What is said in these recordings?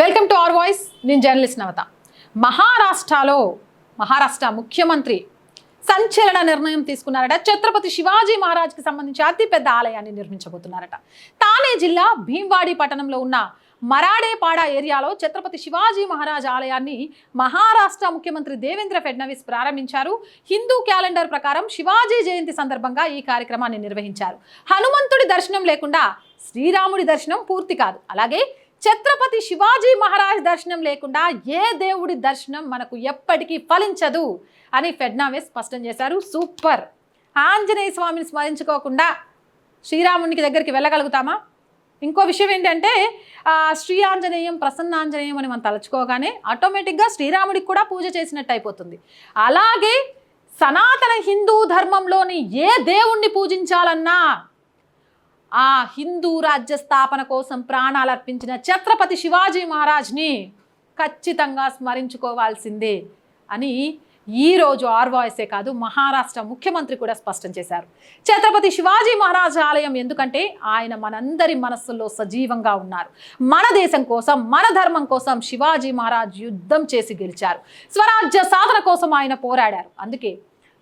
Welcome to our voice నేను journalist Navata. మహారాష్ట్రలో మహారాష్ట్ర ముఖ్యమంత్రి సంచలన నిర్ణయం తీసుకున్నారట. ఛత్రపతి శివాజీ మహారాజ్కి సంబంధించి అతిపెద్ద ఆలయాన్ని నిర్మించబోతున్నారట. తానే జిల్లా భీంవాడి పట్టణంలో ఉన్న మరాడేపాడ ఏరియాలో ఛత్రపతి శివాజీ మహారాజ్ ఆలయాన్ని మహారాష్ట్ర ముఖ్యమంత్రి దేవేంద్ర ఫడ్నవీస్ ప్రారంభించారు. హిందూ క్యాలెండర్ ప్రకారం శివాజీ జయంతి సందర్భంగా ఈ కార్యక్రమాన్ని నిర్వహించారు. హనుమంతుడి దర్శనం లేకుండా శ్రీరాముడి దర్శనం పూర్తి కాదు. అలాగే ఛత్రపతి శివాజీ మహారాజ్ దర్శనం లేకుండా ఏ దేవుడి దర్శనం మనకు ఎప్పటికీ ఫలించదు అని ఫెడ్నావేస్ స్పష్టం చేశారు. సూపర్. ఆంజనేయ స్వామిని స్మరించుకోకుండా శ్రీరామునికి దగ్గరికి వెళ్ళగలుగుతామా? ఇంకో విషయం ఏంటంటే శ్రీ ఆంజనేయం ప్రసన్నాంజనేయం అని మనం తలుచుకోగానే ఆటోమేటిక్గా శ్రీరాముడికి కూడా పూజ చేసినట్టు అయిపోతుంది. అలాగే సనాతన హిందూ ధర్మంలోని ఏ దేవుణ్ణి పూజించాలన్నా ఆ హిందూ రాజ్య స్థాపన కోసం ప్రాణాలు అర్పించిన ఛత్రపతి శివాజీ మహారాజ్ని ఖచ్చితంగా స్మరించుకోవాల్సిందే అని ఈ రోజు కాదు మహారాష్ట్ర ముఖ్యమంత్రి కూడా స్పష్టం చేశారు. ఛత్రపతి శివాజీ మహారాజ్ ఆలయం ఎందుకంటే ఆయన మనందరి మనస్సుల్లో సజీవంగా ఉన్నారు. మన దేశం కోసం మన ధర్మం కోసం శివాజీ మహారాజ్ యుద్ధం చేసి గెలిచారు. స్వరాజ్య సాధన కోసం ఆయన పోరాడారు. అందుకే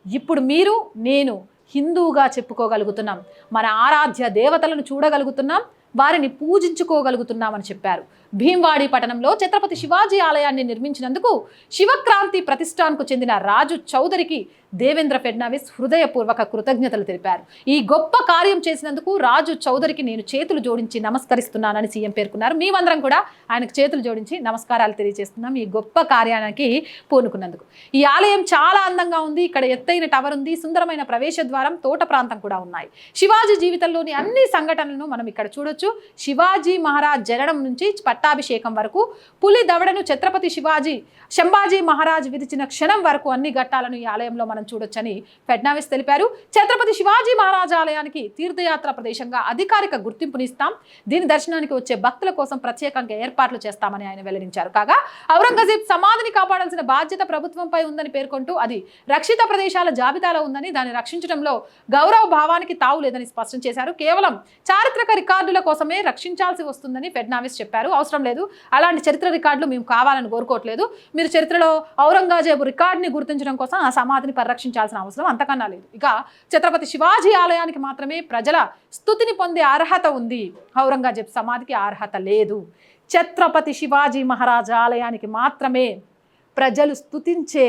ఇప్పుడు మీరు నేను హిందువుగా చెప్పుకోగలుగుతున్నాం. మన ఆరాధ్య దేవతలను చూడగలుగుతున్నాం. వారిని పూజించుకోగలుగుతున్నామని చెప్పారు. భీంవాడి పట్టణంలో ఛత్రపతి శివాజీ ఆలయాన్ని నిర్మించినందుకు శివక్రాంతి ప్రతిష్టాన్కు చెందిన రాజు చౌదరికి దేవేంద్ర ఫడ్నవీస్ హృదయపూర్వక కృతజ్ఞతలు తెలిపారు. ఈ గొప్ప కార్యం చేసినందుకు రాజు చౌదరికి నేను చేతులు జోడించి నమస్కరిస్తున్నానని సీఎం పేర్కొన్నారు. మేమందరం కూడా ఆయనకు చేతులు జోడించి నమస్కారాలు తెలియజేస్తున్నాం. ఈ గొప్ప కార్యానికి పూనుకున్నందుకు. ఈ ఆలయం చాలా అందంగా ఉంది. ఇక్కడ ఎత్తైన టవర్ ఉంది. సుందరమైన ప్రవేశ ద్వారం తోట ప్రాంతం కూడా ఉన్నాయి. శివాజీ జీవితంలోని అన్ని సంఘటనలను మనం ఇక్కడ చూడొచ్చు. శివాజీ మహారాజ్ జననం నుంచి పట్టాభిషేకం వరకు పులి దవడను ఛత్రపతి శివాజీ శంభాజీ మహారాజ్ విధించిన క్షణం వరకు అన్ని ఘట్టాలను ఈ ఆలయంలో మనం చూడొచ్చని ఫడ్నావిస్ తెలిపారు. ఛత్రపతి శివాజీ మహారాజ్ ఆలయానికి తీర్థయాత్ర ప్రదేశంగా అధికారిక గుర్తింపునిస్తాం దీని దర్శనానికి వచ్చే భక్తుల కోసం ప్రత్యేకంగా ఏర్పాట్లు చేస్తామని ఆయన వెల్లడించారు. కాగా ఔరంగజేబ్ సమాధిని కాపాడాల్సిన బాధ్యత ప్రభుత్వంపై ఉందని పేర్కొంటూ అది రక్షిత ప్రదేశాల జాబితాలో ఉందని దాన్ని రక్షించడంలో గౌరవ భావానికి తావు లేదని స్పష్టం చేశారు. కేవలం చారిత్రక రికార్డుల కోసమే రక్షించాల్సి వస్తుందని ఫెడ్నావిస్ చెప్పారు. అవసరం లేదు. అలాంటి చరిత్ర రికార్డులు మేము కావాలని కోరుకోవట్లేదు. మీరు చరిత్రలో ఔరంగజేబు రికార్డుని గుర్తించడం కోసం ఆ సమాధిని పరిరక్షించాల్సిన అవసరం అంతకన్నా లేదు. ఇక ఛత్రపతి శివాజీ ఆలయానికి మాత్రమే ప్రజల స్థుతిని పొందే అర్హత ఉంది. ఔరంగజేబు సమాధికి అర్హత లేదు. ఛత్రపతి శివాజీ మహారాజ ఆలయానికి మాత్రమే ప్రజలు స్థుతించే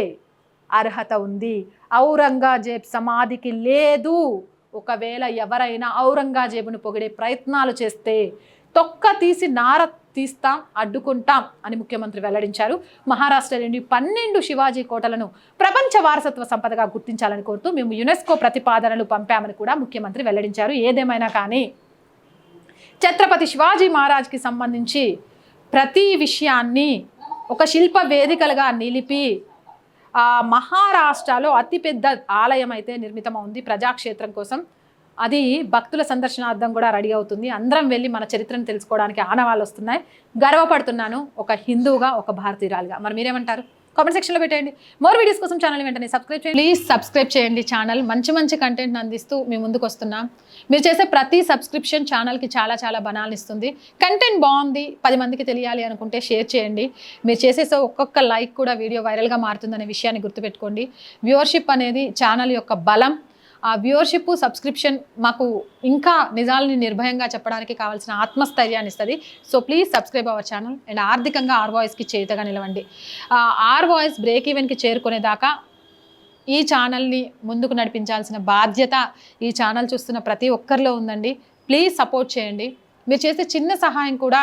అర్హత ఉంది. ఔరంగజేబ్ సమాధికి లేదు. ఒకవేళ ఎవరైనా ఔరంగజేబును పొగిడే ప్రయత్నాలు చేస్తే తొక్క తీసి నార తీస్తాం అడ్డుకుంటాం అని ముఖ్యమంత్రి వెల్లడించారు. మహారాష్ట్రలోని పన్నెండు శివాజీ కోటలను ప్రపంచ వారసత్వ సంపదగా గుర్తించాలని కోరుతూ మేము యునెస్కో ప్రతిపాదనలు పంపామని కూడా ముఖ్యమంత్రి వెల్లడించారు. ఏదేమైనా కానీ ఛత్రపతి శివాజీ మహారాజ్కి సంబంధించి ప్రతి విషయాన్ని ఒక శిల్ప వేదికలుగా నిలిపి మహారాష్ట్రలో అతిపెద్ద ఆలయం అయితే నిర్మితమవుంది ప్రజాక్షేత్రం కోసం. అది భక్తుల సందర్శనార్థం కూడా రెడీ అవుతుంది. అందరం వెళ్ళి మన చరిత్రను తెలుసుకోవడానికి ఆనవాళ్ళు వస్తున్నాయి. గర్వపడుతున్నాను ఒక హిందువుగా ఒక భారతీయురాలుగా. మరి మీరేమంటారు? కామెంట్ సెక్షన్లో పెట్టండి మోర్ వీడియోస్ కోసం ఛానల్ వెంటనే సబ్స్క్రైబ్ చేయండి. ప్లీజ్ సబ్స్క్రైబ్ చేయండి ఛానల్ మంచి మంచి కంటెంట్ అందిస్తూ మీ ముందుకు వస్తున్నాం. మీరు చేసే ప్రతి సబ్స్క్రిప్షన్ ఛానల్కి చాలా చాలా బనాలను ఇస్తుంది. కంటెంట్ బాగుంది పది మందికి తెలియాలి అనుకుంటే షేర్ చేయండి. మీరు చేసే ఒక్కొక్క లైక్ కూడా వీడియో వైరల్గా మారుతుందనే విషయాన్ని గుర్తుపెట్టుకోండి. వ్యూవర్షిప్ అనేది ఛానల్ యొక్క బలం ఆ వ్యూవర్షిప్ సబ్స్క్రిప్షన్ మాకు ఇంకా నిజాలని నిర్భయంగా చెప్పడానికి కావాల్సిన ఆత్మస్థైర్యాన్ని ఇస్తుంది. So please subscribe our channel and ఆర్థికంగా ఆర్ వాయిస్కి చేతగా నిలవండి. ఆర్ వాయిస్ బ్రేక్ ఈవెన్కి చేరుకునేదాకా ఈ ఛానల్ని ముందుకు నడిపించాల్సిన బాధ్యత ఈ ఛానల్ చూస్తున్న ప్రతి ఒక్కరిలో ఉందండి. ప్లీజ్ సపోర్ట్ చేయండి. మీరు చేసే చిన్న సహాయం కూడా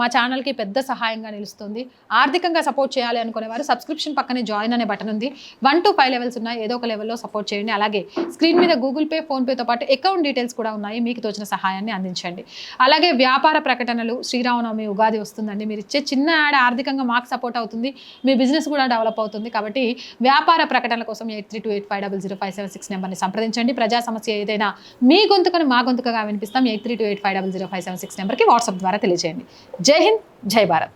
మా ఛానల్కి పెద్ద సహాయంగా నిలుస్తుంది. ఆర్థికంగా సపోర్ట్ చేయాలి అనుకునేవారు సబ్స్క్రిప్షన్ పక్కనే జాయిన్ అనే బటన్ ఉంది. వన్ టు ఫైవ్ లెవెల్స్ ఉన్నాయి. ఏదో ఒక లెవెల్లో సపోర్ట్ చేయండి. అలాగే స్క్రీన్ మీద గూగుల్ పే ఫోన్పేతో పాటు అకౌంట్ డీటెయిల్స్ కూడా ఉన్నాయి. మీకు తోచిన సహాయాన్ని అందించండి. అలాగే వ్యాపార ప్రకటనలు శ్రీరామనవమి ఉగాది వస్తుందండి. మీరు ఇచ్చే చిన్న యాడ్ ఆర్థికంగా మాకు సపోర్ట్ అవుతుంది. మీ బిజినెస్ కూడా డెవలప్ అవుతుంది. కాబట్టి వ్యాపార ప్రకటనల కోసం eight three two eight five double zero five seven six నెంబర్ని సంప్రదించండి. ప్రజా సమస్య ఏదైనా మీ గొంతుకని మా గొంతుకగా వినిపిస్తాం. Eight three two eight five double zero five seven six నెంబర్కి వాట్సాప్ ద్వారా తెలియజేయండి. జై హింద్ జై భారత్